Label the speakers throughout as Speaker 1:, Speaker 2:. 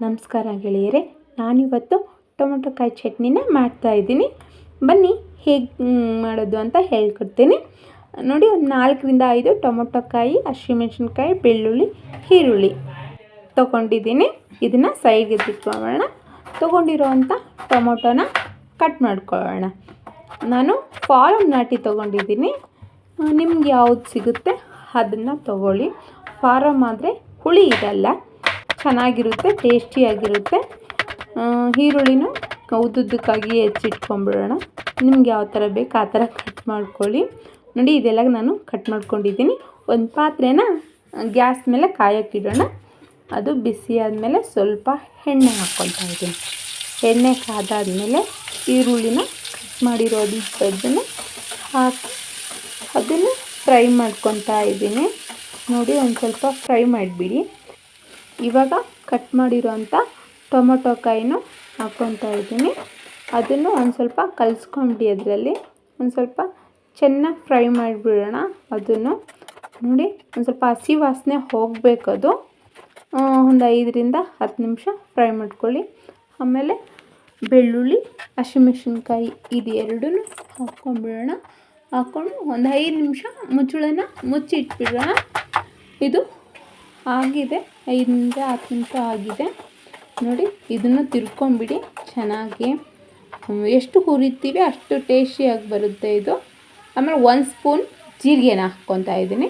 Speaker 1: ನಮಸ್ಕಾರ ಗೆಳೆಯರೆ, ನಾನಿವತ್ತು ಟೊಮೊಟೊ ಕಾಯಿ ಚಟ್ನಿನ ಮಾಡ್ತಾಯಿದ್ದೀನಿ ಬನ್ನಿ, ಹೇಗೆ ಮಾಡೋದು ಅಂತ ಹೇಳ್ಕೊಡ್ತೀನಿ. ನೋಡಿ, ಒಂದು ನಾಲ್ಕರಿಂದ ಐದು ಟೊಮೊಟೊ ಕಾಯಿ, ಹಸಿಮೆಣ್ಸಿನ್ಕಾಯಿ, ಬೆಳ್ಳುಳ್ಳಿ, ಈರುಳ್ಳಿ ತೊಗೊಂಡಿದ್ದೀನಿ. ಇದನ್ನು ಸೈಡ್ಗೆ ತಿಟ್ಕೊಳ್ಳೋಣ ತೊಗೊಂಡಿರೋವಂಥ ಟೊಮೊಟೊನ ಕಟ್ ಮಾಡ್ಕೊಳ್ಳೋಣ. ನಾನು ಫಾರಮ್ ನಾಟಿ ತೊಗೊಂಡಿದ್ದೀನಿ. ನಿಮ್ಗೆ ಯಾವ್ದು ಸಿಗುತ್ತೆ ಅದನ್ನು ತೊಗೊಳ್ಳಿ. ಫಾರಮ್ ಆದರೆ ಹುಳಿ ಇರಲ್ಲ ಚೆನ್ನಾಗಿರುತ್ತೆ, ಟೇಸ್ಟಿಯಾಗಿರುತ್ತೆ. ಈರುಳ್ಳಿನೂ ಉದ್ದುದ್ದಕ್ಕಾಗಿ ಹೆಚ್ಚಿಟ್ಕೊಂಬಿಡೋಣ ನಿಮ್ಗೆ ಯಾವ ಥರ ಬೇಕು ಆ ಥರ ಕಟ್ ಮಾಡ್ಕೊಳ್ಳಿ. ನೋಡಿ, ಇದೆಲ್ಲ ನಾನು ಕಟ್ ಮಾಡ್ಕೊಂಡಿದ್ದೀನಿ. ಒಂದು ಪಾತ್ರೆನ ಗ್ಯಾಸ್ ಮೇಲೆ ಕಾಯೋಕ್ಕಿಡೋಣ ಅದು ಬಿಸಿ ಆದಮೇಲೆ ಸ್ವಲ್ಪ ಎಣ್ಣೆ ಹಾಕ್ಕೊಳ್ತಾ ಇದ್ದೀನಿ. ಎಣ್ಣೆ ಕಾದಾದಮೇಲೆ ಈರುಳ್ಳಿನ ಕಟ್ ಮಾಡಿರೋದು ಅದನ್ನು ಹಾಕಿ ಅದನ್ನು ಫ್ರೈ ಮಾಡ್ಕೊತಾ ಇದ್ದೀನಿ. ನೋಡಿ, ಒಂದು ಸ್ವಲ್ಪ ಫ್ರೈ ಮಾಡಿಬಿಡಿ. ಇವಾಗ ಕಟ್ ಮಾಡಿರೋಂಥ ಟೊಮೊಟೊ ಕಾಯಿನೂ ಹಾಕ್ಕೊತಾ ಇದ್ದೀನಿ. ಅದನ್ನು ಒಂದು ಸ್ವಲ್ಪ ಕಲಿಸ್ಕೊಂಬಿಡಿ ಅದರಲ್ಲಿ. ಒಂದು ಸ್ವಲ್ಪ ಚೆನ್ನಾಗಿ ಫ್ರೈ ಮಾಡಿಬಿಡೋಣ. ಅದನ್ನು ನೋಡಿ, ಒಂದು ಸ್ವಲ್ಪ ಹಸಿ ವಾಸನೆ ಹೋಗಬೇಕದು ಒಂದು ಐದರಿಂದ ಹತ್ತು ನಿಮಿಷ ಫ್ರೈ ಮಾಡ್ಕೊಳ್ಳಿ. ಆಮೇಲೆ ಬೆಳ್ಳುಳ್ಳಿ, ಹಸಿಮೆಣ್ಸಿನ್ಕಾಯಿ ಇದು ಎರಡೂ ಹಾಕ್ಕೊಂಬಿಡೋಣ. ಹಾಕ್ಕೊಂಡು ಒಂದು ಐದು ನಿಮಿಷ ಮುಚ್ಚಳನ ಮುಚ್ಚಿಟ್ಬಿಡೋಣ. ಇದು ಆಗಿದೆ. ಐದರಿಂದ ಹತ್ತು ನಿಮಿಷ ಆಗಿದೆ. ನೋಡಿ, ಇದನ್ನು ತಿರ್ಕೊಂಬಿಡಿ ಚೆನ್ನಾಗಿ. ಎಷ್ಟು ಹುರಿತೀವಿ ಅಷ್ಟು ಟೇಸ್ಟಿಯಾಗಿ ಬರುತ್ತೆ ಇದು. ಆಮೇಲೆ ಒಂದು ಸ್ಪೂನ್ ಜೀರಿಗೆನ ಹಾಕ್ಕೊತಾ ಇದ್ದೀನಿ.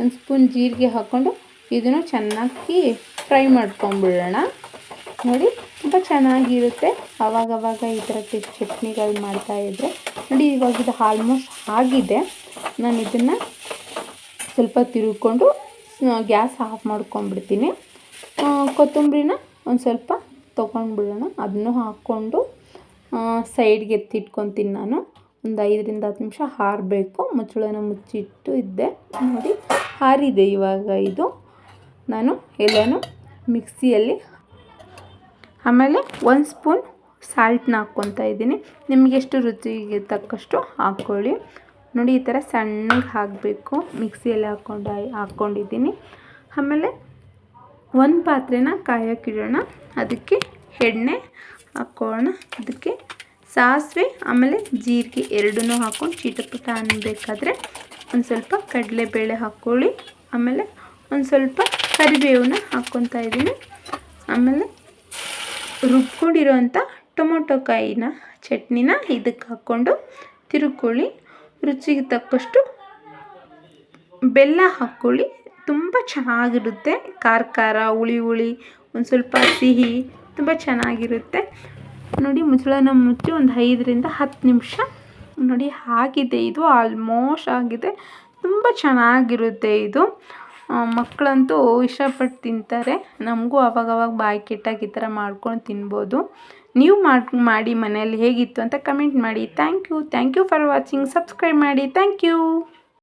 Speaker 1: ಒಂದು ಸ್ಪೂನ್ ಜೀರಿಗೆ ಹಾಕ್ಕೊಂಡು ಇದನ್ನು ಚೆನ್ನಾಗಿ ಫ್ರೈ ಮಾಡ್ಕೊಂಬಿಡೋಣ. ನೋಡಿ, ತುಂಬ ಚೆನ್ನಾಗಿರುತ್ತೆ. ಆವಾಗವಾಗ ಈ ಥರ ಚಟ್ನಿಗಳು ಮಾಡ್ತಾಯಿದ್ರೆ ನೋಡಿ, ಇವಾಗ ಇದು ಆಲ್ಮೋಸ್ಟ್ ಆಗಿದೆ. ನಾನು ಇದನ್ನು ಸ್ವಲ್ಪ ತಿರುಗಿಕೊಂಡು ಗ್ಯಾಸ್ ಆಫ್ ಮಾಡ್ಕೊಂಡ್ಬಿಡ್ತೀನಿ. ಕೊತ್ತಂಬರಿನ ಒಂದು ಸ್ವಲ್ಪ ತೊಗೊಂಡ್ಬಿಡೋಣ. ಅದನ್ನು ಹಾಕ್ಕೊಂಡು ಸೈಡ್ಗೆ ಎತ್ತಿಟ್ಕೊತೀನಿ ನಾನು. ಒಂದು ಐದರಿಂದ ಹತ್ತು ನಿಮಿಷ ಹಾರಬೇಕು. ಮುಚ್ಚಳನ ಮುಚ್ಚಿಟ್ಟು ಇದ್ದೆ. ನೋಡಿ, ಹಾರಿದೆ ಇವಾಗ ಇದು. ನಾನು ಎಲ್ಲನೂ ಮಿಕ್ಸಿಯಲ್ಲಿ ಆಮೇಲೆ ಒಂದು ಸ್ಪೂನ್ ಸಾಲ್ಟ್ನ ಹಾಕ್ಕೊತಾ ಇದ್ದೀನಿ. ನಿಮಗೆಷ್ಟು ರುಚಿಗೆ ತಕ್ಕಷ್ಟು ಹಾಕ್ಕೊಳ್ಳಿ ನೋಡಿ, ಈ ಥರ ಸಣ್ಣಗೆ ಹಾಕಬೇಕು. ಮಿಕ್ಸಿಯಲ್ಲಿ ಹಾಕ್ಕೊಂಡು ಹಾಕ್ಕೊಂಡಿದ್ದೀನಿ. ಆಮೇಲೆ ಒಂದು ಪಾತ್ರೆನ ಕಾಯೋಕ್ಕಿಡೋಣ ಅದಕ್ಕೆ ಎಣ್ಣೆ ಹಾಕ್ಕೋಣ ಅದಕ್ಕೆ ಸಾಸಿವೆ, ಆಮೇಲೆ ಜೀರಿಗೆ ಎರಡನ್ನೂ ಹಾಕ್ಕೊಂಡು ಚೀಟಪುಟ ಅನ್ಬೇಕಾದ್ರೆ ಒಂದು ಸ್ವಲ್ಪ ಕಡಲೆಬೇಳೆ ಹಾಕ್ಕೊಳ್ಳಿ. ಆಮೇಲೆ ಒಂದು ಸ್ವಲ್ಪ ಕರಿಬೇವನ್ನ ಹಾಕ್ಕೊತಾ ಇದ್ದೀನಿ. ಆಮೇಲೆ ರುಬ್ಕೊಂಡಿರೋಂಥ ಟೊಮೊಟೊ ಕಾಯಿನ ಚಟ್ನಿನ ಇದಕ್ಕೆ ಹಾಕ್ಕೊಂಡು ತಿರುಗ್ಕೊಳ್ಳಿ. ರುಚಿಗೆ ತಕ್ಕಷ್ಟು ಬೆಲ್ಲ ಹಾಕ್ಕೊಳ್ಳಿ. ತುಂಬ ಚೆನ್ನಾಗಿರುತ್ತೆ. ಖಾರ ಖಾರ, ಹುಳಿ ಹುಳಿ, ಒಂದು ಸ್ವಲ್ಪ ಸಿಹಿ, ತುಂಬ ಚೆನ್ನಾಗಿರುತ್ತೆ. ನೋಡಿ ಮುಚ್ಚಳನ ಮುಚ್ಚಿ ಒಂದು ಐದರಿಂದ ಹತ್ತು ನಿಮಿಷ ನೋಡಿ, ಆಗಿದೆ ಇದು. ಆಲ್ಮೋಸ್ಟ್ ಆಗಿದೆ. ತುಂಬ ಚೆನ್ನಾಗಿರುತ್ತೆ ಇದು. ಮಕ್ಕಳಂತೂ ಇಷ್ಟಪಟ್ಟು ತಿಂತಾರೆ. ನಮಗೂ ಅವಾಗವಾಗ ಬಾಯಿ ಕೆಟ್ಟಾಗ ಈ ಥರ ಮಾಡ್ಕೊಂಡು ತಿನ್ಬೋದು. ನೀವು ಮಾಡಿ ಮಾಡಿ ಮನೆಯಲ್ಲಿ ಹೇಗಿತ್ತು ಅಂತ ಕಮೆಂಟ್ ಮಾಡಿ. Thank you. Thank you for watching. Subscribe ಮಾಡಿ. Thank you.